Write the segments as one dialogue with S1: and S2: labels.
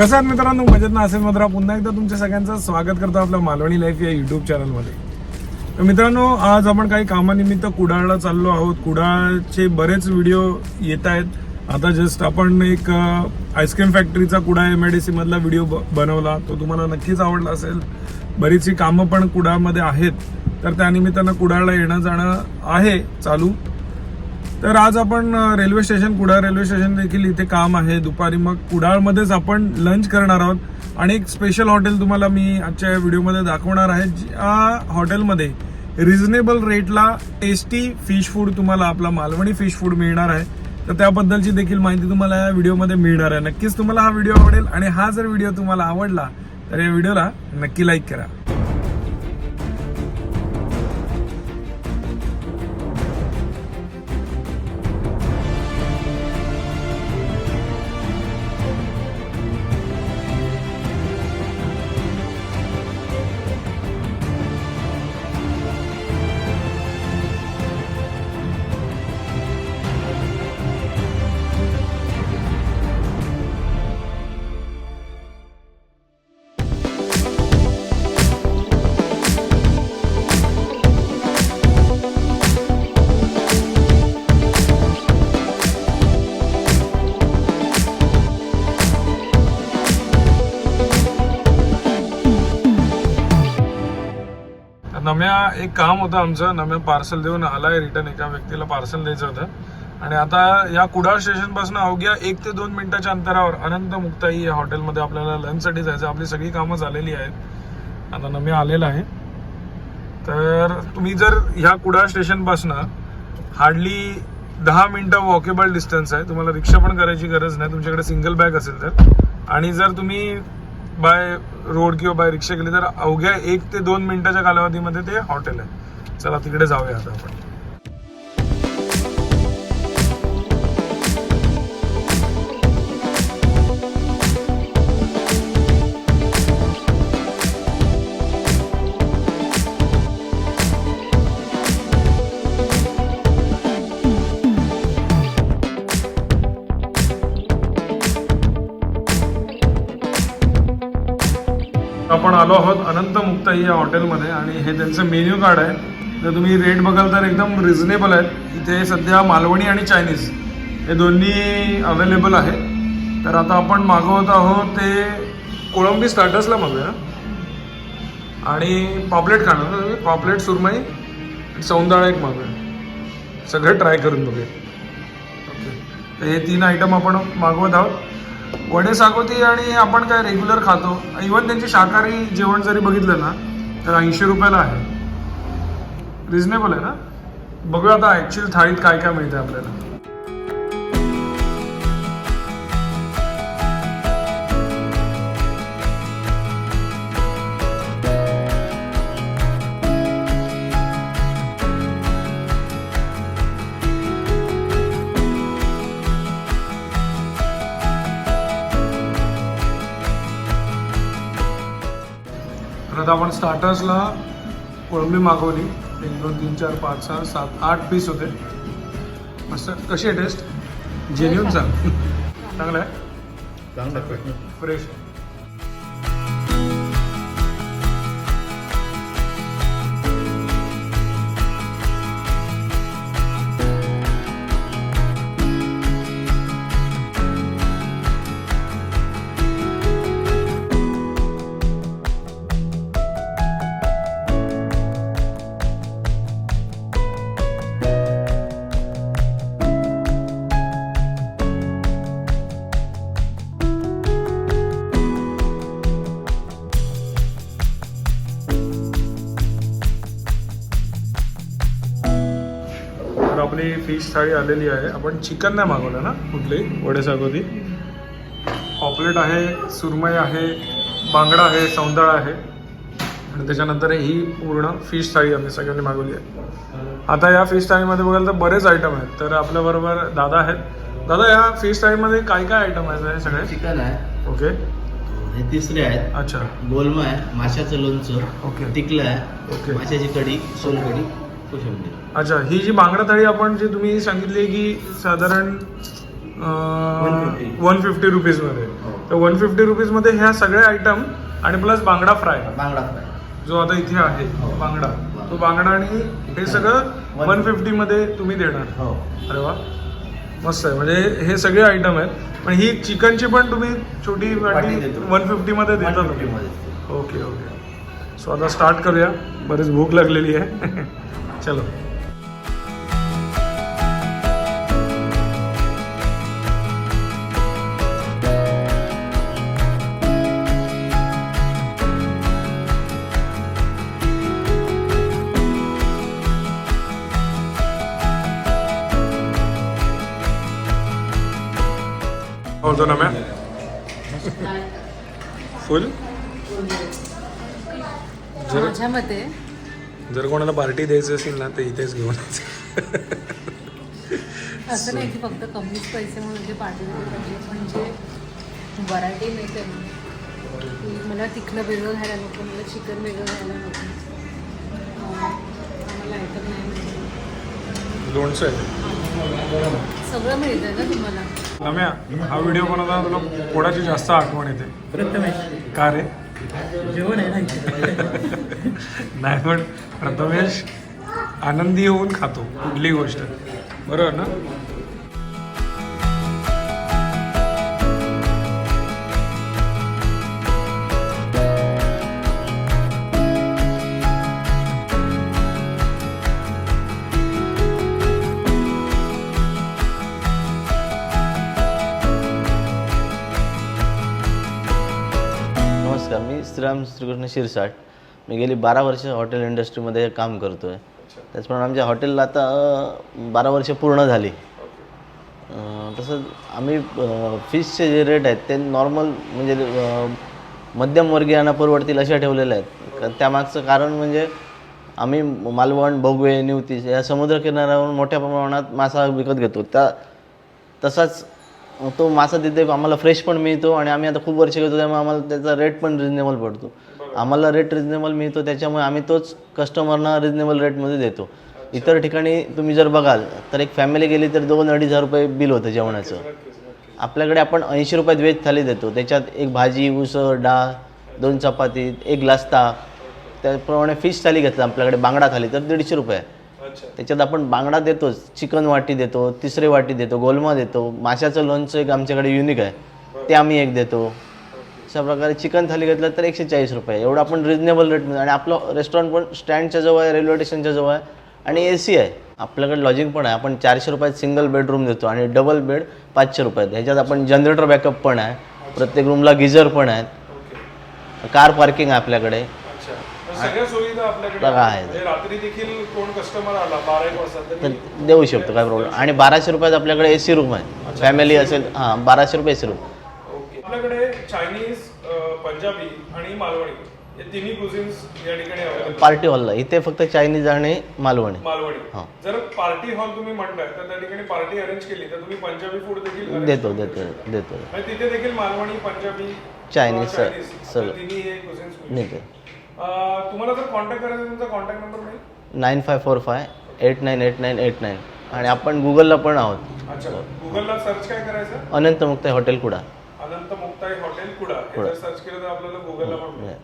S1: कसं आहेत मित्रांनो? मजेत ना? असेल मात्र पुन्हा एकदा तुमच्या सगळ्यांचं स्वागत करतो आपल्या मालवणी लाईफ या युट्यूब चॅनलमध्ये तर मित्रांनो आज आपण काही कामानिमित्त कुडाळला चाललो आहोत. कुडाळचे बरेच व्हिडिओ येत आहेत. आता जस्ट आपण एक आईस्क्रीम फॅक्टरीचा कुडाळ एम आय डी सीमधला व्हिडिओ बनवला. तो तुम्हाला नक्कीच आवडला असेल. बरीचशी कामं पण कुडाळमध्ये आहेत. तर त्यानिमित्तानं कुडाळला येणं जाणं आहे चालू. तर आज आपण railway station Kudal railway station देखील इथे काम आहे. दुपारी मग कुडाळमध्येच आपण लंच करणार आहोत. आणि एक स्पेशल हॉटेल तुम्हाला मी आजच्या या व्हिडिओमध्ये दाखवणार आहे ज्या हॉटेलमध्ये रिझनेबल रेटला टेस्टी फिश फूड तुम्हाला आपला मालवणी फिश फूड मिळणार आहे. तर त्याबद्दलची देखील माहिती तुम्हाला या व्हिडिओमध्ये मिळणार आहे. नक्कीच तुम्हाला हा व्हिडिओ आवडेल आणि हा जर व्हिडिओ तुम्हाला आवडला तर या व्हिडिओला नक्की लाईक करा. नम्या एक काम होतं आमचं नम्या पार्सल देऊन आलाय रिटर्न एका व्यक्तीला पार्सल द्यायचं होतं. आणि आता या कुडाळ स्टेशनपासून अवघ्या एक ते दोन मिनिटाच्या अंतरावर अनंत मुक्ताई या हॉटेलमध्ये आपल्याला लंचसाठी जायचं. आपली सगळी कामं झालेली आहेत. आता नम्या आलेला आहे. तर तुम्ही जर ह्या कुडाळ स्टेशनपासून हार्डली दहा मिनटं वॉकेबल डिस्टन्स आहे तुम्हाला रिक्षा पण करायची गरज नाही. तुमच्याकडे सिंगल बॅग असेल तर. आणि जर तुम्ही बाय रोड किंवा बाय रिक्षा केली तर अवघ्या एक ते दोन मिनिटाच्या कालावधीमध्ये ते हॉटेल आहे. चला तिकडे जाऊया आता आपण. आलो आहोत अनंत मुक्ताई या हॉटेलमध्ये आणि हे त्यांचं मेन्यू कार्ड आहे. जर तुम्ही रेट बघाल तर एकदम रिझनेबल आहेत. इथे सध्या मालवणी आणि चायनीज हे दोन्ही अवेलेबल आहे. तर आता आपण मागवत आहोत ते कोळंबी स्टार्टर्सला मागूया. आणि पॉपलेट खाणार तुम्ही पॉपलेट सुरमई सौंदाळा एक मागूया. सगळं ट्राय करून बघूया. ओके तर हे तीन आयटम आपण मागवत आहोत. वडे सागोती आणि आपण काय रेग्युलर खातो. इवन त्यांची शाकाहारी जेवण जरी बघितलं ना तर ऐंशी रुपयाला आहे. रिझनेबल आहे ना? बघूया आता ॲक्च्युअल थाळीत काय काय मिळते आपल्याला. आता आपण स्टार्टर्सला कोळंबी मागवली. एक दोन तीन चार पाच सहा सात आठ पीस होते. मस्त. कशी आहे टेस्ट जेन्युन सांग चांगलं आहे.
S2: चांगलं
S1: फ्रेश आपली फिश थाळी आलेली आहे. आपण चिकन नाही मागवलं ना कुठली? वडे सागोती पॉपलेट आहे सुरमई आहे बांगडा आहे सौंदळा आहे. आणि त्याच्यानंतर ही पूर्ण फिश थाळी आम्ही सगळ्यांनी मागवली आहे. आता या फिश थाळीमध्ये बघाल तर बरेच आयटम आहेत. तर आपल्याबरोबर दादा आहेत. दादा या फिश थाळीमध्ये काय काय आयटम आहेत सगळे?
S3: चिकन आहे.
S1: ओके.
S3: हे तिसरे आहेत.
S1: अच्छा.
S3: गोलमा आहे माशाचं लोणचं.
S1: ओके.
S3: टिकलं आहे.
S1: ओके.
S3: माशाची कढी सोलकढी. कोशिंबीर.
S1: अच्छा ही जी बांगडा थाळी आपण जी तुम्ही सांगितली की साधारण वन फिफ्टी रुपीजमध्ये
S3: हो.
S1: तर वन फिफ्टी रुपीजमध्ये ह्या सगळ्या आयटम आणि प्लस बांगडा फ्राय
S3: बांगडा फ्राय
S1: जो आता इथे आहे
S3: हो.
S1: बांगडा. तो बांगडा आणि हे सगळं वन फिफ्टी मध्ये तुम्ही देणार.
S3: हो.
S1: अरे वा. मस्त आहे. म्हणजे हे सगळे आयटम आहेत. पण ही चिकनची पण तुम्ही छोटी वाटी. वन फिफ्टी मध्ये देता
S3: 150
S1: तुम्ही
S3: मध्ये
S1: ओके ओके सो आता स्टार्ट करूया. बरीच भूक लागलेली आहे. चलो. होतो ना मॅम फुल जर
S2: माझ्या मते
S1: जर कोणाला पार्टी द्यायची असेल ना तर इथेच घेऊन यायचं.
S2: असं नाही की फक्त कमीच पैसे म्हणून पार्टी पाहिजे म्हणजे व्हरायटी मिळते ना की मला तिखलं वेगळं घ्यायला नको मला चिकन वेगळं घ्यायला नको. अं, आम्हाला आयटम नाही.
S1: लोणचं आहे.
S2: सगळं मिळतं ना तुम्हाला.
S1: रम्या हा व्हिडिओ बनवताना तुला कोणाची जास्त आठवण येते. का रे?
S4: जेवण आहे ना
S1: नाही पण प्रथमेश आनंदी होऊन खातो कुठली गोष्ट. बरोबर ना?
S3: मी श्रीराम श्रीकृष्ण शिरसाट. मी गेली बारा वर्ष हॉटेल इंडस्ट्रीमध्ये काम करतो आहे त्याचप्रमाणे आमच्या हॉटेलला आता बारा वर्ष पूर्ण झाली. तसंच आम्ही फिशचे जे रेट आहेत ते नॉर्मल म्हणजे मध्यमवर्गीयांना परवडतील अशा ठेवलेल्या आहेत. का- त्यामागचं कारण म्हणजे आम्ही मालवण भोगवे निवतीस या समुद्रकिनाऱ्यावरून मोठ्या प्रमाणात मासा विकत घेतो. त्या तसाच तो मासा तिथे आम्हाला फ्रेश पण मिळतो आणि आम्ही आता खूप वर्ष घेतो त्यामुळे आम्हाला त्याचा रेट पण रिजनेबल पडतो. आम्हाला रेट रिजनेबल मिळतो त्याच्यामुळे आम्ही तोच कस्टमरना रिजनेबल रेटमध्ये देतो. इतर ठिकाणी तुम्ही जर बघाल तर एक फॅमिली गेली तर दोन अडीच हजार रुपये बिल होतं जेवणाचं. आपल्याकडे आपण ऐंशी रुपयात व्हेज थाली देतो. त्याच्यात एक भाजी उसळ डाळ दोन चपाती एक ग्लास ताक त्याप्रमाणे फिश थाली घेतलं आपल्याकडे बांगडा थाली तर दीडशे रुपये. त्याच्यात आपण बांगडा देतोच चिकन वाटी देतो तिसरी वाटी देतो गोलमा देतो. माशाचं लोणचं एक आमच्याकडे युनिक आहे. ते आम्ही एक देतो. अशा प्रकारे चिकन थाली घेतलं तर एकशे चाळीस रुपये. एवढं आपण रिजनेबल रेटमध्ये आणि आपलं रेस्टॉरंट पण स्टँडच्या जवळ आहे रेल्वे स्टेशनच्या जवळ आहे. आणि ए सी आहे. आपल्याकडे लॉजिंग पण आहे. आपण चारशे रुपयात सिंगल बेडरूम देतो आणि डबल बेड पाचशे रुपयात. ह्याच्यात आपण जनरेटर बॅकअप पण आहे. प्रत्येक रूमला गिझर पण आहेत. कार पार्किंग आहे आपल्याकडे.
S1: सगळ्या सुविधा. म्हणजे रात्री देखील कोण कस्टमर आला बारा एक वाजता
S3: तर
S1: तरी
S3: देऊ शकतो काय प्रॉब्लेम आणि बाराशे रुपयात आपल्याकडे ए सी रूम आहे फॅमिली असेल हां बाराशे रुपये ए सी रूम
S1: ओके आपल्याकडे चायनीज अं, पंजाबी आणि मालवणी हे तिन्ही कुझिन्स या ठिकाणी अवेलेबल
S3: पार्टी हॉलला इथे फक्त चायनीज आणि मालवणी हा.
S1: जर पार्टी हॉल तुम्ही म्हणताय तर त्या ठिकाणी पार्टी अरेंज केली तर तुम्ही पंजाबी फूड देखील arrange
S3: देतो
S1: करू
S3: देतो
S1: शकता.
S3: देतो
S1: म्हणजे तिथे देखील मालवणी पंजाबी किंवा
S3: sir.
S1: Chinese,
S3: सगळं.
S1: तिन्ही हे cuisines मिळतील.
S3: देतो
S1: अं, तुम्हाला जर कॉन्टॅक्ट करायचा तुमचा कॉन्टॅक्ट नंबर मिळेल
S3: nine five four five eight nine eight nine eight nine. आणि आपण गुगलला पण आहोत.
S1: अच्छा गुगलला सर्च काय करायचं?
S3: अनंत मुक्त हॉटेल कुडा.
S1: अनंत मुक्ताई हॉटेल कुडा. हे. जर सर्च केलं तर आपल्याला गुगलला पण मिळेल.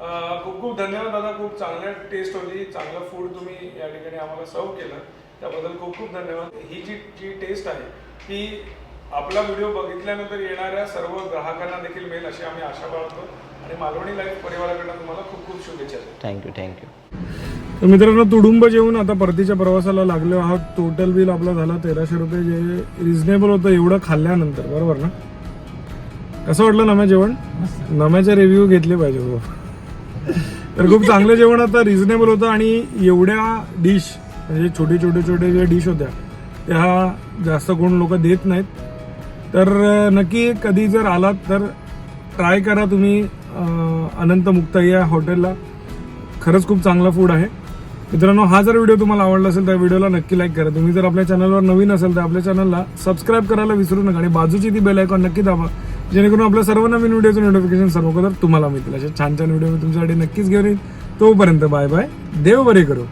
S1: अं, खूप खूप धन्यवाद दादा. खूप चांगल्या टेस्ट होती. चांगलं फूड तुम्ही या ठिकाणी आम्हाला सर्व केलं. त्याबद्दल खूप खूप धन्यवाद. ही जी जी टेस्ट आहे ती आपला व्हिडिओ बघितल्यानंतर येणाऱ्या सर्व ग्राहकांना देखील मिळेल अशी आम्ही आशा बाळगतो. आणि मालवणी लाईफ परिवाराकडनं तुम्हाला खूप खूप शुभेच्छा.
S3: थँक्यू थँक्यू
S1: तर मित्रांनो तुडुंब जेवून आता परतीच्या प्रवासाला लागलो आहोत. टोटल बिल आपला झाला तेराशे रुपये. जे रिझनेबल होतं एवढं खाल्ल्यानंतर. बरोबर ना? कसं वाटलं नम्या जेवण? नम्याचे रिव्ह्यू घेतले पाहिजे हो. तर खूप चांगलं जेवण आता रिझनेबल होतं आणि एवढ्या डिश म्हणजे छोटे छोटे छोटे जे डिश होत्या त्या जास्त कोण लोक देत नाहीत. तर नक्की कधी जर आलात तर ट्राय करा तुम्ही अनंत मुक्ताई या हॉटेलला. खरंच खूप चांगला फूड आहे. मित्रांनो हा जर व्हिडिओ तुम्हाला आवडला असेल तर व्हिडिओला नक्की लाईक करा. तुम्ही जर आपल्या चॅनलवर नवीन असेल तर आपल्या चॅनलला सबस्क्राईब करायला विसरू नका आणि बाजूची ती बेल आयकॉन नक्की दाबा. जेणेकरून आपल्या सर्व नवीन व्हिडिओचं नोटिफिकेशन सर्व तुम्हाला मिळतील. अशा छान छान व्हिडिओ मी तुमच्यासाठी नक्कीच घेऊन येईल तोपर्यंत बाय बाय देव बरे करू.